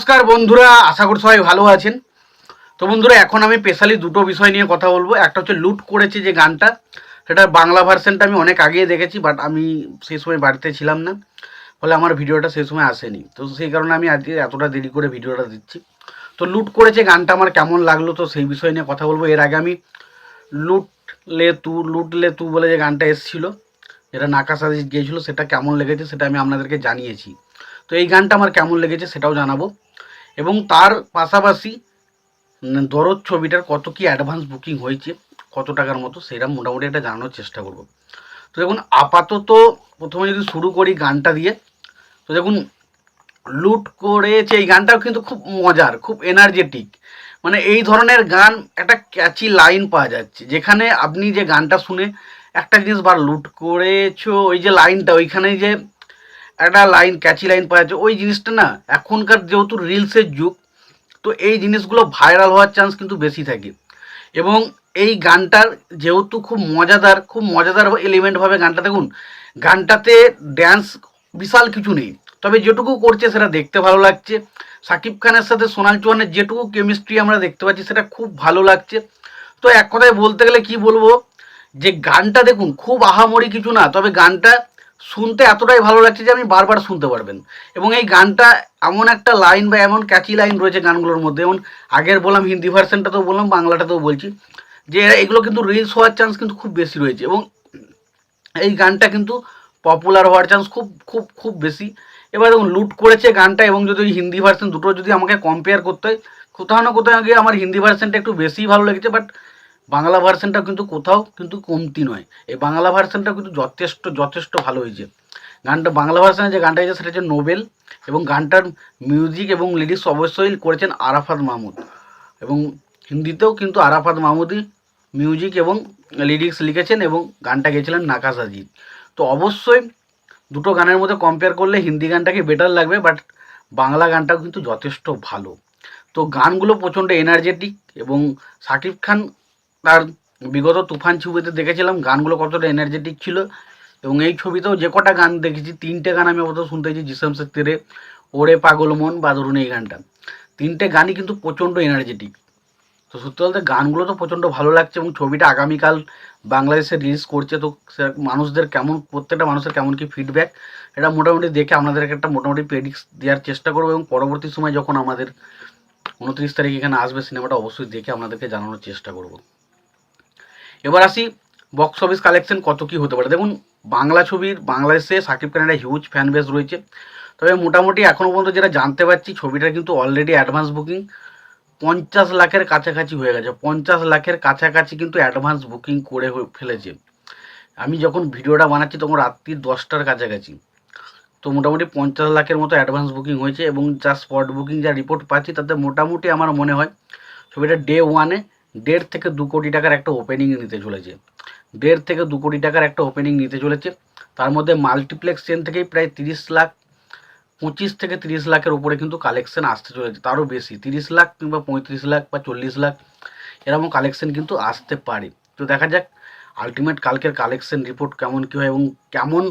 নমস্কার বন্ধুরা, আশা করি সবাই ভালো আছেন। তো বন্ধুরা, এখন আমি স্পেশালি দুটো বিষয় নিয়ে কথা বলব। একটা হচ্ছে লুট করেছে যে গানটা, সেটার বাংলা ভার্সনটা আমি অনেক আগেই দেখেছি বাট আমি সেই সময় বাড়িতে ছিলাম না, ফলে আমার ভিডিওটা সেই সময় আসেনি। তো সেই কারণে আমি আজকে এতটা দেরি করে ভিডিওটা দিচ্ছি। তো লুট করেছে গানটা আমার কেমন লাগল, তো সেই বিষয় নিয়ে কথা বলব। এর আগে আমি লুট লে তু লুটলে তু বলে যে গানটা এসেছিল, যেটা নাকা সাজিদ গিয়েছিল, সেটা কেমন লেগেছে সেটা আমি আপনাদেরকে জানিয়েছি। তো এই গানটা আমার কেমন লেগেছে সেটাও জানাব। এবং তার পাশাপাশি দরদ ছবিটার কত কি অ্যাডভান্স বুকিং হয়েছে, কত টাকার মতো, সেটা মোটামুটি একটা জানানোর চেষ্টা করব। তো দেখুন, আপাতত প্রথমে যদি শুরু করি গানটা দিয়ে, তো দেখুন, লুট করেছে এই গানটাও কিন্তু খুব মজার, খুব এনার্জেটিক মানে এই ধরনের গান একটা ক্যাচি লাইন পাওয়া যাচ্ছে, যেখানে আপনি যে গানটা শুনে একটা জিনিস বার লুট করেছ, ওই যে লাইনটা ওইখানে যে একটা লাইন ক্যাচি লাইন পাওয়া যাচ্ছে। ওই জিনিসটা না, এখনকার যেহেতু রিলসের যুগ, তো এই জিনিসগুলো ভাইরাল হওয়ার চান্স কিন্তু বেশি থাকে। এবং এই গানটার যেহেতু খুব মজাদার খুব মজাদার এলিমেন্টভাবে গানটা, দেখুন, গানটাতে ড্যান্স বিশাল কিছু নেই। তবে যেটুকু করছে সেটা দেখতে ভালো লাগছে। সাকিব খানের সাথে সোনাল চৌহানের যেটুকু কেমিস্ট্রি আমরা দেখতে পাচ্ছি, সেটা খুব ভালো লাগছে। তো এক কথায় বলতে গেলে কি বলব, যে গানটা দেখুন, খুব আহামরি কিছু না, তবে গানটা শুনতে এতটাই ভালো লাগছে যে আপনি বারবার শুনতে পারবেন। এবং এই গানটা এমন একটা লাইন বা এমন ক্যাচি লাইন রয়েছে গানগুলোর মধ্যে। যেমন আগের বললাম হিন্দি ভার্সনটাতেও বললাম, বাংলাটাতেও বলছি। যে এগুলো কিন্তু রিলস হওয়ার চান্স কিন্তু খুব বেশি রয়েছে। এবং এই গানটা কিন্তু পপুলার হওয়ার চান্স খুব খুব খুব বেশি। এবার দেখুন লুট করেছে গানটা এবং যদি হিন্দি ভার্সন দুটো যদি আমাকে কম্পেয়ার করতে হয়, কোথাও না কোথাও গিয়ে আমার হিন্দি ভার্সনটা একটু বেশিই ভালো লেগেছে। বাট বাংলা ভার্সনটা কিন্তু কোথাও কিন্তু কমতি নয়। এই বাংলা ভার্সনটা কিন্তু যথেষ্ট যথেষ্ট ভালো হয়েছে। গানটা, বাংলা ভার্সনে যে গানটা হয়েছে, সেটা হচ্ছে নোবেল এবং গানটার মিউজিক এবং লিরিক্স অবশ্যই করেছেন আরাফাত মাহমুদ। এবং হিন্দিতেও কিন্তু আরাফাত মাহমুদই মিউজিক এবং লিরিক্স লিখেছেন এবং গানটা গেয়েছিলেন নাকাশ আজিজ। তো অবশ্যই দুটো গানের মধ্যে কম্পেয়ার করলে হিন্দি গানটাকে বেটার লাগবে বাট বাংলা গানটাও কিন্তু যথেষ্ট ভালো। তো গানগুলো প্রচণ্ড এনার্জেটিক এবং শাকিব খান তার বিগত তুফান ছবিতে দেখেছিলাম, গানগুলো কতটা এনার্জেটিক ছিল। এবং এই ছবিতেও যে কটা গান দেখেছি, তিনটে গান আমি অবশ্য শুনতেছি জিসাম সেত্তিরে ওরে পাগল মন বা ধরুন এই গানটা। তিনটে গানই কিন্তু প্রচণ্ড এনার্জেটিক তো সত্যি বলতে গানগুলো তো প্রচণ্ড ভালো লাগছে এবং ছবিটা আগামীকাল বাংলাদেশে রিলিজ করছে। তো মানুষদের কেমন, প্রত্যেকটা মানুষের কেমন কি ফিডব্যাক এটা মোটামুটি দেখে আপনাদেরকে একটা মোটামুটি প্রেডিক্স দেওয়ার চেষ্টা করব এবং পরবর্তী সময় যখন আমাদের উনত্রিশ তারিখ এখানে আসবে, সিনেমাটা অবশ্যই দেখে আপনাদেরকে জানানোর চেষ্টা করব। এবার আসি বক্স অফিস কালেকশন কত কি হতে পারে। দেখুন, বাংলা ছবির বাংলাদেশে সাকিব খানের একটা হিউজ ফ্যান বেস রয়েছে। তবে মোটামুটি এখনও পর্যন্ত যেটা জানতে পারছি, ছবিটা কিন্তু অলরেডি অ্যাডভান্স বুকিং পঞ্চাশ লাখের কাছাকাছি হয়ে গেছে। পঞ্চাশ লাখের কাছাকাছি কিন্তু অ্যাডভান্স বুকিং করে ফেলেছে। আমি যখন ভিডিওটা বানাচ্ছি, তখন রাত্রি দশটার কাছাকাছি। তো মোটামুটি পঞ্চাশ লাখের মতো অ্যাডভান্স বুকিং হয়েছে এবং যা স্পট বুকিং যা রিপোর্ট পাচ্ছি, তাতে মোটামুটি আমার মনে হয় ছবিটা ডে ওয়ানে দেড় থেকে দু কোটি টাকার একটা ওপেনিং নিতে চলেছে। দেড় থেকে দু কোটি টাকার একটা ওপেনিং নিতে চলেছে। তার মধ্যে মাল্টিপ্লেক্স চেন থেকেই প্রায় তিরিশ লাখ, পঁচিশ থেকে তিরিশ লাখের উপরে কিন্তু কালেকশন আসতে চলেছে। তারও বেশি, তিরিশ লাখ কিংবা পঁয়ত্রিশ লাখ বা চল্লিশ লাখ এরকম কালেকশন কিন্তু আসতে পারে। তো দেখা যাক আলটিমেট কালকের কালেকশন রিপোর্ট কেমন কী হয় এবং কেমন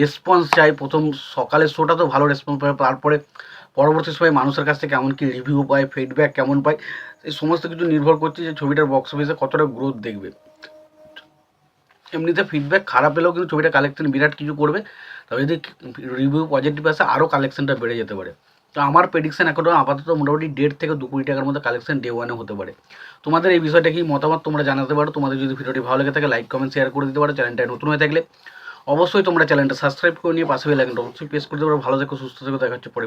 রেসপন্স চাই। প্রথম সকালের শোটা তো ভালো রেসপন্স পায়, তারপরে পরবর্তী সময় মানুষের কাছ থেকে কেমন কী রিভিউ পায় ফিডব্যাক কেমন পায়, এই সমস্ত কিছু নির্ভর করছে যে ছবিটার বক্স অফিসে কতটা গ্রোথ দেখবে। এমনিতে ফিডব্যাক খারাপ এলেও কিন্তু ছবিটা কালেকশন বিরাট কিছু করবে, তবে যদি রিভিউ পজিটিভ আসে আরও কালেকশনটা বেড়ে যেতে পারে। তো আমার প্রেডিকশন এখনও আপাতত মোটামুটি দেড় থেকে দু কোটি টাকার মধ্যে কালেকশন ডে ওয়ানে হতে পারে। তোমাদের এই বিষয়টা কি মতামত তোমরা জানাতে পারো। তোমাদের যদি ভিডিওটি ভালো লেগে থাকে লাইক কমেন্ট শেয়ার করে দিতে পারো। চ্যানেলটা নতুন হয়ে থাকলে অবশ্যই তোমরা চ্যানেলটা সাবস্ক্রাইব করে নিয়ে পাশে লাইকটা অবশ্যই প্রেস করে পারো। ভালো থেকো, সুস্থ থেকো, দেখা হচ্ছে পরে